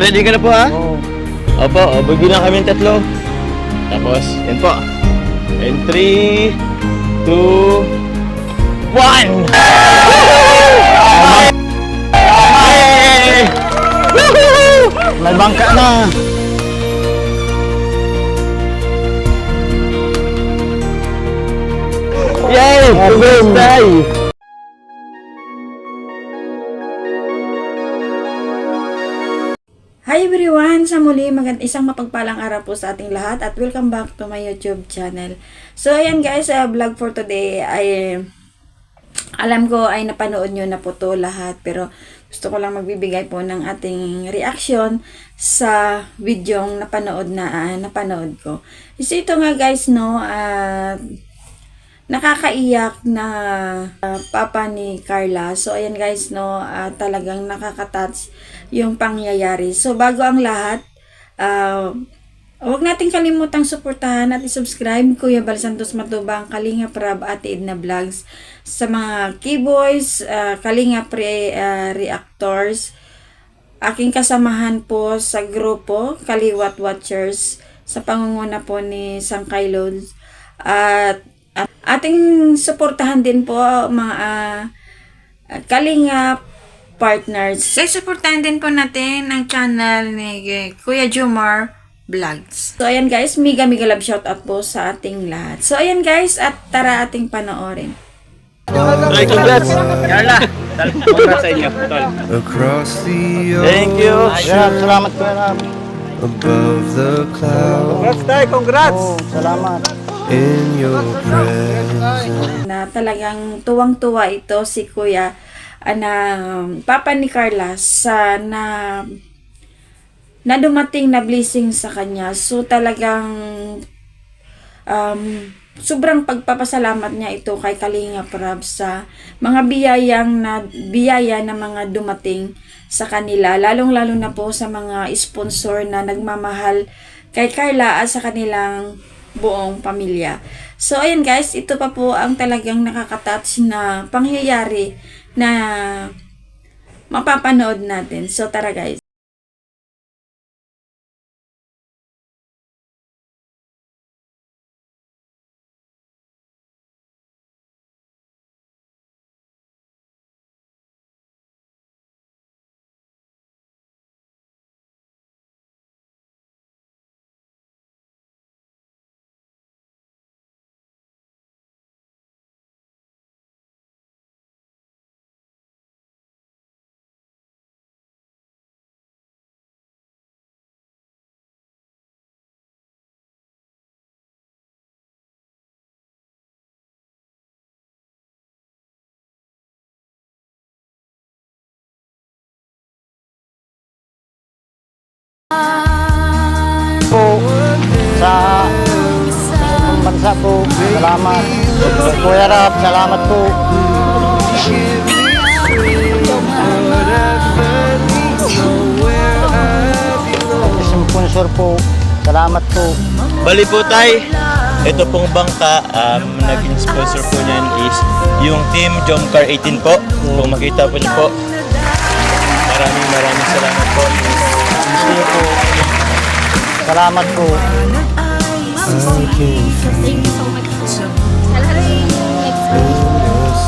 Ready ka na po ha? Oo. Opo, o, bagi lang kami tatlo. Tapos, yan po. And 3, 2, 1! May bangka na. Yay! Congrats, Tay! Everyone! Sa muli, magand isang mapagpalang araw po sa ating lahat at welcome back to my YouTube channel. So ayan guys, sa vlog for today ay alam ko ay napanood nyo na po to lahat pero gusto ko lang magbibigay po ng ating reaction sa videong napanood na ah, napanood ko. Kasi ito nga guys no, at nakakaiyak na ah, papa ni Carla. So, ayan guys, no, ah, talagang nakaka-touch yung pangyayari. So, bago ang lahat, ah, huwag nating kalimutang suportahan at i-subscribe Kuya Bal Santos Matubang, Kalinga Prab, Ate Edna Vlogs, sa mga keyboys, ah, Kalinga Pre ah, Reactors, aking kasamahan po sa grupo, Kaliwat Watchers, sa pangunguna po ni Sangkay Lods. At, at ating suportahan din po mga ah, Kalinga partners. So, suportahan din po natin ang channel ni Kuya Jumar Vlogs. So, ayan guys, mega mega love shoutout po sa ating lahat. So, ayan guys, at tara ating panoorin. Tay, congrats! Carla! Congrats sa inyo, tol. across the Thank you! Ayan, salamat Ram. above the clouds Tay, congrats! Oo, salamat. In your presence. na talagang tuwang-tuwa ito si Kuya ah, na papa ni Carla sa na na dumating na blessing sa kanya. So talagang um, sobrang pagpapasalamat niya ito kay Kalinga Prab sa mga biyayang na biyaya na mga dumating sa kanila lalong-lalo na po sa mga sponsor na nagmamahal kay Carla at sa kanilang buong pamilya. So ayun guys, ito pa po ang talagang nakakatouch na pangyayari na mapapanood natin. So tara guys. Po, sa bansa po, salamat. Kuya Ram, salamat po. Sponsor po, salamat po. Bali po tay, ito pong bangka, um, naging sponsor po niyan is yung team Jomcar 18 po. Kung makita po niyo po. Maraming maraming salamat po. Gusto niyo po. Salamat po. Thank you so much po. Sa lahat ng experience.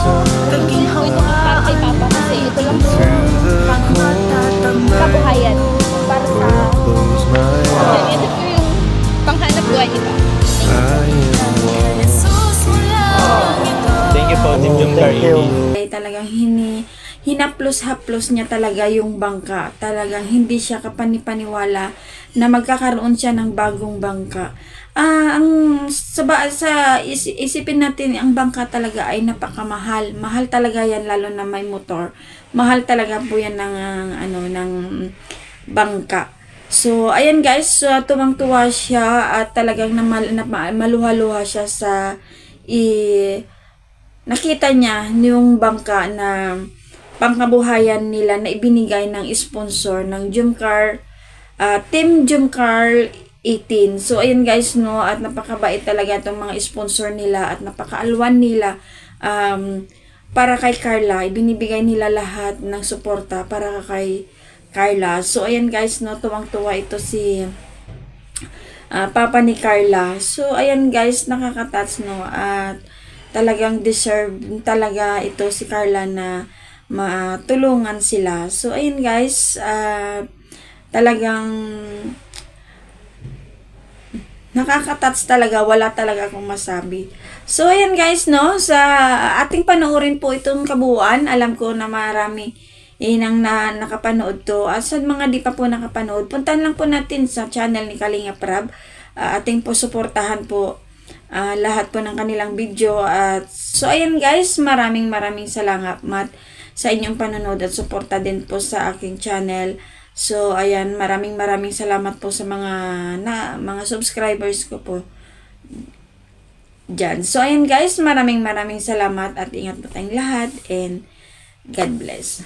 Thank you po ito para kay Papa kasi ito lang po pang kabuhayan para sa ito po yung panghanap buhay ni Papa. I am Thank you po, Thank you. 18. ay talagang hini hinaplos-haplos niya talaga yung bangka. Talagang hindi siya kapanipaniwala na magkakaroon siya ng bagong bangka. Ah, ang sa, sa is, isipin natin ang bangka talaga ay napakamahal. Mahal talaga 'yan lalo na may motor. Mahal talaga po 'yan ng ano ng bangka. So, ayan guys, so, tuwang-tuwa siya at talagang namal, na, maluha-luha siya sa i, nakita niya yung bangka na pangkabuhayan nila na ibinigay ng sponsor ng Jumcar ah, Team Jumcar 18. So ayun guys no at napakabait talaga itong mga sponsor nila at napakaalwan nila um, para kay Carla ibinibigay nila lahat ng suporta para kay Carla. So, ayan guys, no, tuwang-tuwa ito si ah, papa ni Carla. So, ayan guys, nakakatats, no, at talagang deserve talaga ito si Carla na matulungan sila. So, ayan guys, ah, talagang nakakatats talaga, wala talaga akong masabi. So, ayan guys, no, sa ating panoorin po itong kabuuan, alam ko na marami inang na nakapanood to. At sa mga di pa po nakapanood, puntahan lang po natin sa channel ni Kalinga Prab. Ah, ating po suportahan po ah, lahat po ng kanilang video. At so, ayan guys, maraming maraming salamat sa inyong panonood at suporta din po sa aking channel. So, ayan, maraming maraming salamat po sa mga na mga subscribers ko po dyan. So, ayan guys, maraming maraming salamat at ingat po tayong lahat and God bless.